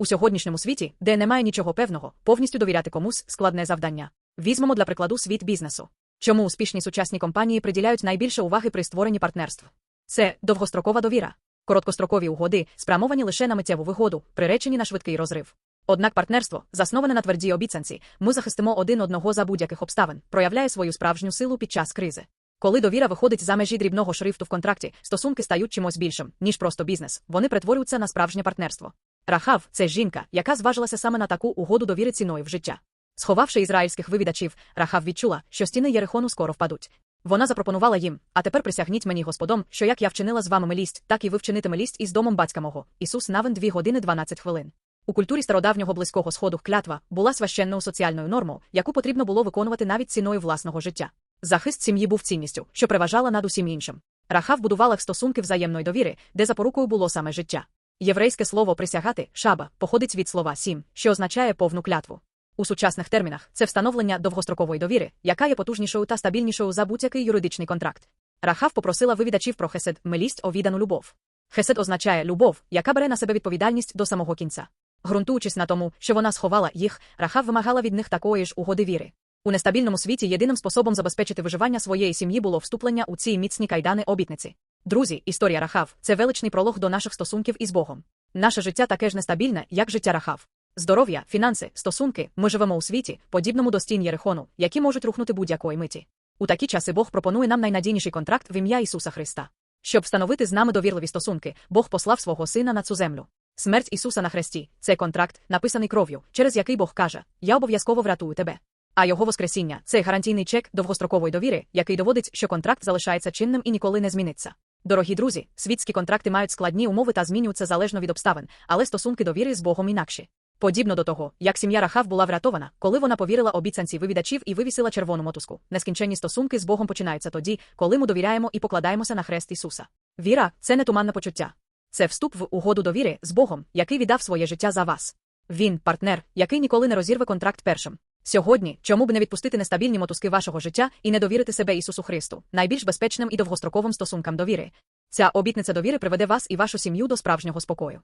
У сьогоднішньому світі, де немає нічого певного, повністю довіряти комусь складне завдання. Візьмемо для прикладу світ бізнесу. Чому успішні сучасні компанії приділяють найбільше уваги при створенні партнерств? Це довгострокова довіра. Короткострокові угоди спрямовані лише на миттєву вигоду, приречені на швидкий розрив. Однак партнерство, засноване на твердій обіцянці, ми захистимо один одного за будь-яких обставин, проявляє свою справжню силу під час кризи. Коли довіра виходить за межі дрібного шрифту в контракті, стосунки стають чимось більшим, ніж просто бізнес. Вони перетворюються на справжнє партнерство. Рахав це жінка, яка зважилася саме на таку угоду довіри ціною в життя. Сховавши ізраїльських вивідачів, Рахав відчула, що стіни Єрихону скоро впадуть. Вона запропонувала їм: а тепер присягніть мені Господом, що як я вчинила з вами милість, так і ви вчините милість із домом батька мого. Ісус Навин 2 години 12 хвилин. У культурі стародавнього близького сходу клятва була священною соціальною нормою, яку потрібно було виконувати навіть ціною власного життя. Захист сім'ї був цінністю, що переважала над усім іншим. Рахав будувала стосунки взаємної довіри, де запорукою було саме життя. Єврейське слово присягати шаба походить від слова сім, що означає повну клятву. У сучасних термінах це встановлення довгострокової довіри, яка є потужнішою та стабільнішою за будь-який юридичний контракт. Рахав попросила вивідачів про хесед, милість овідану любов. Хесед означає любов, яка бере на себе відповідальність до самого кінця. Грунтуючись на тому, що вона сховала їх, Рахав вимагала від них такої ж угоди віри. У нестабільному світі єдиним способом забезпечити виживання своєї сім'ї було вступлення у ці міцні кайдани обітниці. Друзі, історія Рахав це величний пролог до наших стосунків із Богом. Наше життя таке ж нестабільне, як життя Рахав. Здоров'я, фінанси, стосунки, ми живемо у світі, подібному до стін Єрихону, які можуть рухнути будь-якої миті. У такі часи Бог пропонує нам найнадійніший контракт в ім'я Ісуса Христа. Щоб встановити з нами довірливі стосунки, Бог послав свого сина на цю землю. Смерть Ісуса на хресті це контракт, написаний кров'ю, через який Бог каже: Я обов'язково врятую тебе. А його воскресіння це гарантійний чек довгострокової довіри, який доводить, що контракт залишається чинним і ніколи не зміниться. Дорогі друзі, світські контракти мають складні умови та змінюються залежно від обставин, але стосунки довіри з Богом інакші. Подібно до того, як сім'я Рахав була врятована, коли вона повірила обіцянці вивідачів і вивісила червону мотузку. Нескінченні стосунки з Богом починаються тоді, коли ми довіряємо і покладаємося на хрест Ісуса. Віра це не туманне почуття. Це вступ в угоду довіри з Богом, який віддав своє життя за вас. Він партнер, який ніколи не розірве контракт першим. Сьогодні, чому б не відпустити нестабільні мотузки вашого життя і не довірити себе Ісусу Христу, найбільш безпечним і довгостроковим стосункам довіри. Ця обітниця довіри приведе вас і вашу сім'ю до справжнього спокою.